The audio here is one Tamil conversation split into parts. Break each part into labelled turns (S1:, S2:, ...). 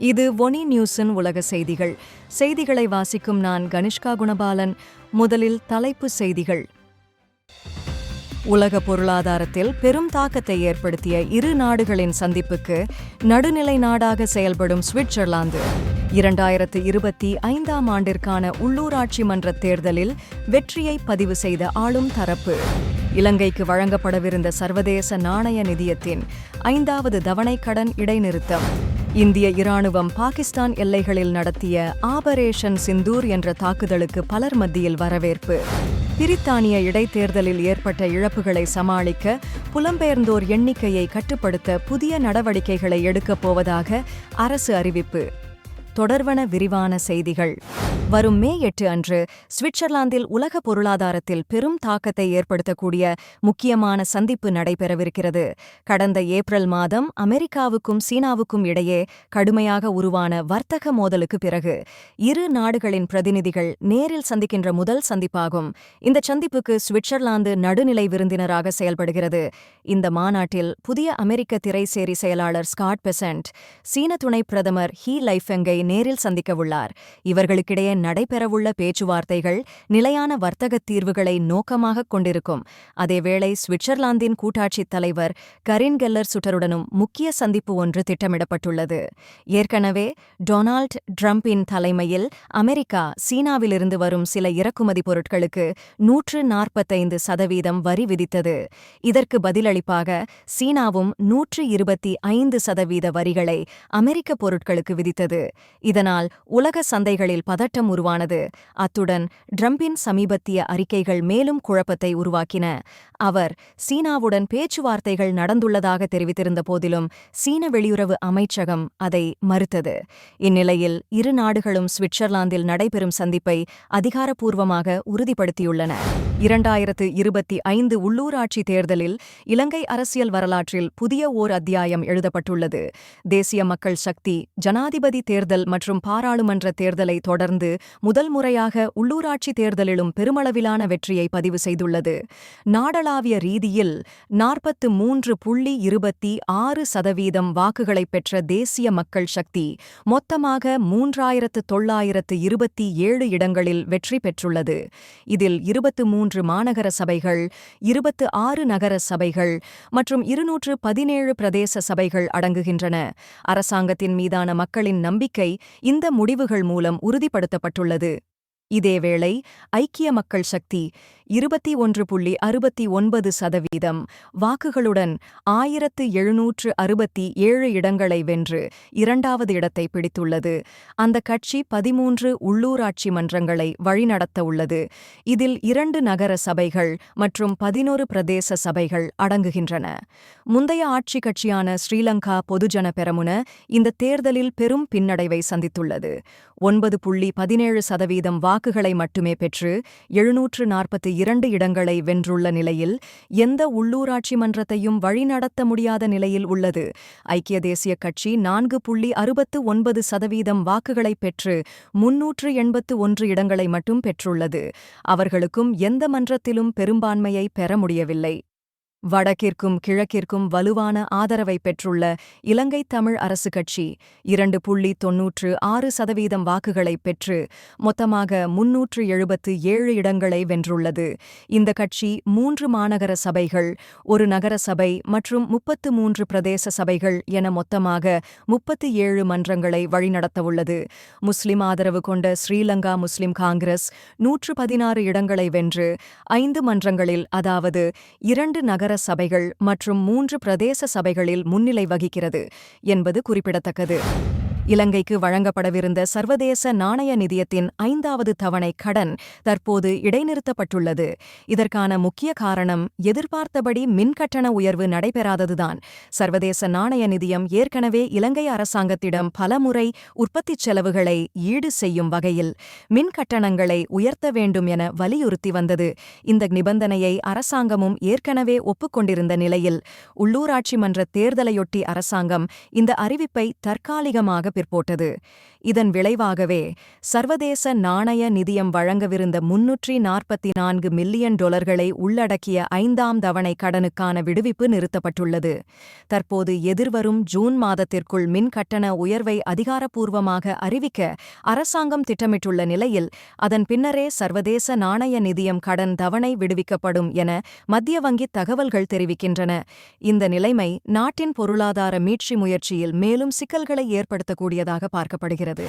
S1: இது ஒனி நியூஸின் உலக செய்திகள். செய்திகளை வாசிக்கும் நான் கனிஷ்கா குணபாலன். முதலில் தலைப்பு செய்திகள். உலக பொருளாதாரத்தில் பெரும் தாக்கத்தை ஏற்படுத்திய இரு நாடுகளின் சந்திப்புக்கு நடுநிலை நாடாக செயல்படும் சுவிட்சர்லாந்து. இரண்டாயிரத்து இருபத்தி ஐந்தாம் ஆண்டிற்கான உள்ளூராட்சி மன்ற தேர்தலில் வெற்றியை பதிவு செய்த ஆளும் தரப்பு. இலங்கைக்கு வழங்கப்படவிருந்த சர்வதேச நாணய நிதியத்தின் ஐந்தாவது தவணைக் கடன் இடைநிறுத்தம். இந்திய இராணுவம் பாகிஸ்தான் எல்லைகளில் நடத்திய ஆபரேஷன் சிந்தூர் என்ற தாக்குதலுக்கு பலர் மத்தியில் வரவேற்பு. பிரித்தானிய இடைத்தேர்தலில் ஏற்பட்ட இழப்புகளை சமாளிக்க புலம்பெயர்ந்தோர் எண்ணிக்கையை கட்டுப்படுத்த புதிய நடவடிக்கைகளை எடுக்கப் போவதாக அரசு அறிவிப்பு. தொடர்வன விரிவான செய்திகள். வரும் மே எட்டு அன்று சுவிட்சர்லாந்தில் உலக பொருளாதாரத்தில் பெரும் தாக்கத்தை ஏற்படுத்தக்கூடிய முக்கியமான சந்திப்பு நடைபெறவிருக்கிறது. கடந்த ஏப்ரல் மாதம் அமெரிக்காவுக்கும் சீனாவுக்கும் இடையே கடுமையாக உருவான வர்த்தக மோதலுக்கு பிறகு இரு நாடுகளின் பிரதிநிதிகள் நேரில் சந்திக்கின்ற முதல் சந்திப்பாகும். இந்த சந்திப்புக்கு சுவிட்சர்லாந்து நடுநிலை விருந்தினராக செயல்படுகிறது. இந்த மாநாட்டில் புதிய அமெரிக்க திரைசேரி செயலாளர் ஸ்காட் பெசன்ட் சீன துணை பிரதமர் ஹீ லைஃபெங்கை நேரில் சந்திக்கவுள்ளார். இவர்களுக்கிடையே நடைபெறவுள்ள பேச்சுவார்த்தைகள் நிலையான வர்த்தக தீர்வுகளை நோக்கமாக கொண்டிருக்கும். அதேவேளை சுவிட்சர்லாந்தின் கூட்டாட்சித் தலைவர் கரின் கெல்லர் சுட்டருடனும் முக்கிய சந்திப்பு ஒன்று திட்டமிடப்பட்டுள்ளது. ஏற்கனவே டொனால்ட் ட்ரம்பின் தலைமையில் அமெரிக்கா சீனாவிலிருந்து வரும் சில இறக்குமதி பொருட்களுக்கு நூற்று நாற்பத்தைந்து சதவீதம் வரி விதித்தது. இதற்கு பதிலளிப்பாக சீனாவும் நூற்று இருபத்தி ஐந்து சதவீத வரிகளை அமெரிக்க பொருட்களுக்கு விதித்தது. இதனால் உலக சந்தைகளில் பதட்டம் உருவானது. அத்துடன் ட்ரம்பின் சமீபத்திய அறிக்கைகள் மேலும் குழப்பத்தை உருவாக்கின. அவர் சீனாவுடன் பேச்சுவார்த்தைகள் நடந்துள்ளதாக தெரிவித்திருந்த போதிலும் சீன வெளியுறவு அமைச்சகம் அதை மறுத்தது. இந்நிலையில் இரு நாடுகளும் சுவிட்சர்லாந்தில் நடைபெறும் சந்திப்பை அதிகாரப்பூர்வமாக உறுதிப்படுத்தியுள்ளன. இரண்டாயிரத்து இருபத்தி ஐந்து உள்ளூராட்சி தேர்தலில் இலங்கை அரசியல் வரலாற்றில் புதிய ஓர் அத்தியாயம் எழுதப்பட்டுள்ளது. தேசிய மக்கள் சக்தி ஜனாதிபதி தேர்தல் மற்றும் பாராளுமன்ற தேர்தலை தொடர்ந்து முதல் முறையாக உள்ளூராட்சி தேர்தலிலும் பெருமளவிலான வெற்றியை பதிவு செய்துள்ளது. நாடளாவிய ரீதியில் நாற்பத்து மூன்று புள்ளி இருபத்தி ஆறு சதவீதம் வாக்குகளை பெற்ற தேசிய மக்கள் சக்தி மொத்தமாக மூன்றாயிரத்து தொள்ளாயிரத்து இருபத்தி ஏழு இடங்களில் வெற்றி பெற்றுள்ளது. இதில் இருபத்து மூன்று மாநகர சபைகள் இருபத்து ஆறு நகர சபைகள் மற்றும் இருநூற்று பதினேழு பிரதேச சபைகள் அடங்குகின்றன. அரசாங்கத்தின் மீதான மக்களின் நம்பிக்கை இந்த முடிவுகள் மூலம் உறுதிப்படுத்தப்பட்டுள்ளது. இதேவேளை ஐக்கிய மக்கள் சக்தி இருபத்தி ஒன்று புள்ளி அறுபத்தி ஒன்பது சதவீதம். வாக்குகளுடன் ஆயிரத்து எழுநூற்று அறுபத்தி ஏழு இடங்களை வென்று இரண்டாவது இடத்தை பிடித்துள்ளது. அந்த கட்சி பதிமூன்று உள்ளூராட்சி மன்றங்களை வழிநடத்த உள்ளது இதில் இரண்டு நகர சபைகள் மற்றும் பதினோரு பிரதேச சபைகள் அடங்குகின்றன. முந்தைய ஆட்சி கட்சியான ஸ்ரீலங்கா பொதுஜன பெரமுன இந்த தேர்தலில் பெரும் பின்னடைவை சந்தித்துள்ளது. ஒன்பது புள்ளி பதினேழு சதவீதம் வாக்குகளை மட்டுமே பெற்று எழுநூற்று நாற்பத்தி இரண்டு இடங்களை வென்றுள்ள நிலையில் எந்த உள்ளூராட்சி மன்றத்தையும் வழிநடத்த முடியாத நிலையில் உள்ளது. ஐக்கிய தேசிய கட்சி நான்கு புள்ளி அறுபத்து ஒன்பது சதவீதம் வாக்குகளை பெற்று முன்னூற்று எண்பத்து ஒன்று இடங்களை மட்டும் பெற்றுள்ளது. அவர்களுக்கும் எந்த மன்றத்திலும் பெரும்பான்மையை பெற முடியவில்லை. வடக்கிற்கும் கிழக்கிற்கும் வலுவான ஆதரவை பெற்றுள்ள இலங்கை தமிழ் அரசு கட்சி இரண்டு புள்ளி தொன்னூற்று ஆறு சதவீதம் வாக்குகளை பெற்று மொத்தமாக முன்னூற்று எழுபத்து ஏழு இடங்களை வென்றுள்ளது. இந்த கட்சி மூன்று மாநகர சபைகள் ஒரு நகர சபை மற்றும் முப்பத்து மூன்று பிரதேச சபைகள் என மொத்தமாக முப்பத்து ஏழு மன்றங்களை வழிநடத்தவுள்ளது. முஸ்லிம் ஆதரவு கொண்ட ஸ்ரீலங்கா முஸ்லிம் காங்கிரஸ் நூற்று பதினாறு இடங்களை வென்று ஐந்து மன்றங்களில் அதாவது இரண்டு நகர நகர சபைகள் மற்றும் மூன்று பிரதேச சபைகளில் முன்னிலை வகிக்கிறது என்பது குறிப்பிடத்தக்கது. இலங்கைக்கு வழங்கப்படவிருந்த சர்வதேச நாணய நிதியத்தின் ஐந்தாவது தவணை கடன் தற்போது இடைநிறுத்தப்பட்டுள்ளது. இதற்கான முக்கிய காரணம் எதிர்பார்த்தபடி மின்கட்டண உயர்வு நடைபெறாததுதான். சர்வதேச நாணய நிதியம் ஏற்கனவே இலங்கை அரசாங்கத்திடம் பலமுறை உற்பத்திச் செலவுகளை ஈடு செய்யும் வகையில் மின் கட்டணங்களை உயர்த்த வேண்டும் என வலியுறுத்தி வந்தது. இந்த நிபந்தனையை அரசாங்கமும் ஏற்கனவே ஒப்புக்கொண்டிருந்த நிலையில் உள்ளூராட்சி மன்ற தேர்தலையொட்டி அரசாங்கம் இந்த அறிவிப்பை தற்காலிகமாக பிற்போட்டது இதன் விளைவாகவே சர்வதேச நாணய நிதியம் வழங்கவிருந்த முன்னூற்றி நாற்பத்தி நான்கு மில்லியன் டொலர்களை உள்ளடக்கிய ஐந்தாம் தவணை கடனுக்கான விடுவிப்பு நிறுத்தப்பட்டுள்ளது தற்போது எதிர்வரும் ஜூன் மாதத்திற்குள் மின் கட்டண உயர்வை அதிகாரப்பூர்வமாக அறிவிக்க அரசாங்கம் திட்டமிட்டுள்ள நிலையில் அதன் பின்னரே சர்வதேச நாணய நிதியம் கடன் தவணை விடுவிக்கப்படும் என மத்திய வங்கி தகவல்கள் தெரிவிக்கின்றன இந்த நிலைமை நாட்டின் பொருளாதார மீட்சி முயற்சியில் மேலும் சிக்கல்களை கூடியதாக பார்க்கப்படுகிறது.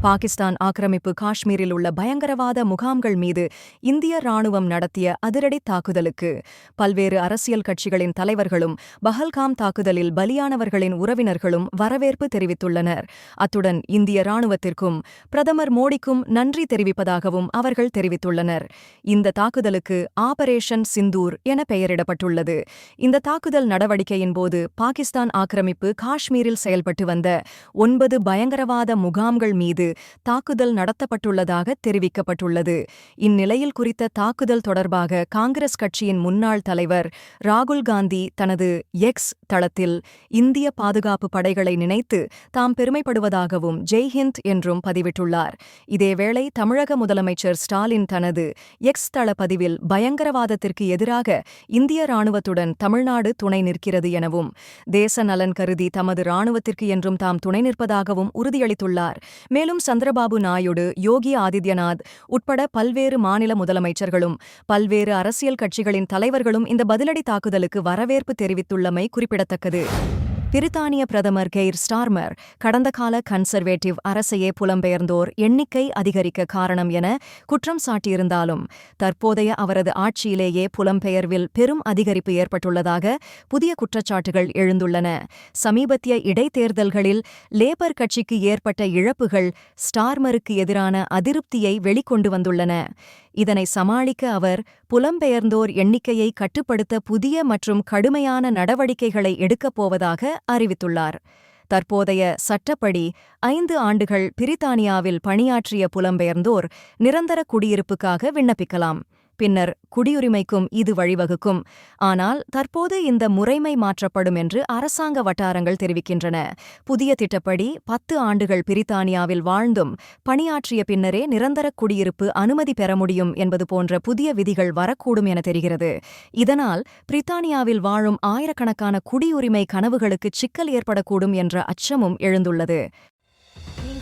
S1: பாகிஸ்தான் ஆக்கிரமிப்பு காஷ்மீரில் உள்ள பயங்கரவாத முகாம்கள் மீது இந்திய ராணுவம் நடத்திய அதிரடி தாக்குதலுக்கு பல்வேறு அரசியல் கட்சிகளின் தலைவர்களும் பஹல்காம் தாக்குதலில் பலியானவர்களின் உறவினர்களும் வரவேற்பு தெரிவித்துள்ளனர். அத்துடன் இந்திய ராணுவத்திற்கும் பிரதமர் மோடிக்கும் நன்றி தெரிவிப்பதாகவும் அவர்கள் தெரிவித்துள்ளனர். இந்த தாக்குதலுக்கு ஆபரேஷன் சிந்தூர் என பெயரிடப்பட்டுள்ளது. இந்த தாக்குதல் நடவடிக்கையின் போது பாகிஸ்தான் ஆக்கிரமிப்பு காஷ்மீரில் செயல்பட்டு வந்த ஒன்பது பயங்கரவாத முகாம்கள் மீது தாக்குதல் நடத்தப்பட்டுள்ளதாக தெரிவிக்கப்பட்டுள்ளது. இந்நிலையில் குறித்த தாக்குதல் தொடர்பாக காங்கிரஸ் கட்சியின் முன்னாள் தலைவர் ராகுல் காந்தி தனது எக்ஸ் தளத்தில் இந்திய பாதுகாப்பு படைகளை நினைத்து தாம் பெருமைப்படுவதாகவும் ஜெய்ஹிந்த் என்றும் பதிவிட்டுள்ளார். இதேவேளை தமிழக முதலமைச்சர் ஸ்டாலின் தனது எக்ஸ் தள பதிவில் பயங்கரவாதத்திற்கு எதிராக இந்திய ராணுவத்துடன் தமிழ்நாடு துணை நிற்கிறது எனவும் தேச நலன் கருதி தமது ராணுவத்திற்கு என்றும் தாம் துணை நிற்பதாகவும் உறுதியளித்துள்ளார். மேலும் சந்திரபாபு நாயுடு யோகி ஆதித்யநாத் உட்பட பல்வேறு மாநில முதலமைச்சர்களும் பல்வேறு அரசியல் கட்சிகளின் தலைவர்களும் இந்த பதிலடி தாக்குதலுக்கு வரவேற்பு தெரிவித்துள்ளமை குறிப்பிடத்தக்கது. பிரித்தானிய பிரதமர் கெய்ர் ஸ்டார்மர் கடந்த கால கன்சர்வேட்டிவ் அரசையே புலம்பெயர்ந்தோர் எண்ணிக்கை அதிகரிக்க காரணம் என குற்றம் சாட்டியிருந்தாலும் தற்போதைய அவரது ஆட்சியிலேயே புலம்பெயர்வில் பெரும் அதிகரிப்பு ஏற்பட்டுள்ளதாக புதிய குற்றச்சாட்டுகள் எழுந்துள்ளன. சமீபத்திய இடைத்தேர்தல்களில் லேபர் கட்சிக்கு ஏற்பட்ட இழப்புகள் ஸ்டார்மருக்கு எதிரான அதிருப்தியை வெளிக்கொண்டு வந்துள்ளன. இதனை சமாளிக்க அவர் புலம்பெயர்ந்தோர் எண்ணிக்கையை கட்டுப்படுத்த புதிய மற்றும் கடுமையான நடவடிக்கைகளை எடுக்கப் போவதாக அறிவித்துள்ளார். தற்போதைய சட்டப்படி ஐந்து ஆண்டுகள் பிரித்தானியாவில் பணியாற்றிய புலம்பெயர்ந்தோர் நிரந்தர குடியிருப்புக்காக விண்ணப்பிக்கலாம். பின்னர் குடியுரிமைக்கும் இது வழிவகுக்கும். ஆனால் தற்போது இந்த முறைமை மாற்றப்படும் என்று அரசாங்க வட்டாரங்கள் தெரிவிக்கின்றன. புதிய திட்டப்படி பத்து ஆண்டுகள் பிரித்தானியாவில் வாழ்ந்தும் பணியாற்றிய பின்னரே நிரந்தர குடியிருப்பு அனுமதி பெற முடியும் என்பது போன்ற புதிய விதிகள் வரக்கூடும் என தெரிகிறது. இதனால் பிரித்தானியாவில் வாழும் ஆயிரக்கணக்கான குடியுரிமை கனவுகளுக்கு சிக்கல் ஏற்படக்கூடும் என்ற அச்சமும் எழுந்துள்ளது.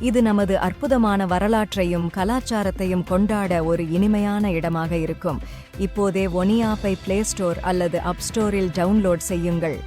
S1: இது நமது அற்புதமான வரலாற்றையும் கலாச்சாரத்தையும் கொண்டாட ஒரு இனிமையான இடமாக இருக்கும். இப்போதே ஒனியாப்பை பிளே ஸ்டோர் அல்லது அப் ஸ்டோரில் டவுன்லோட் செய்யுங்கள்.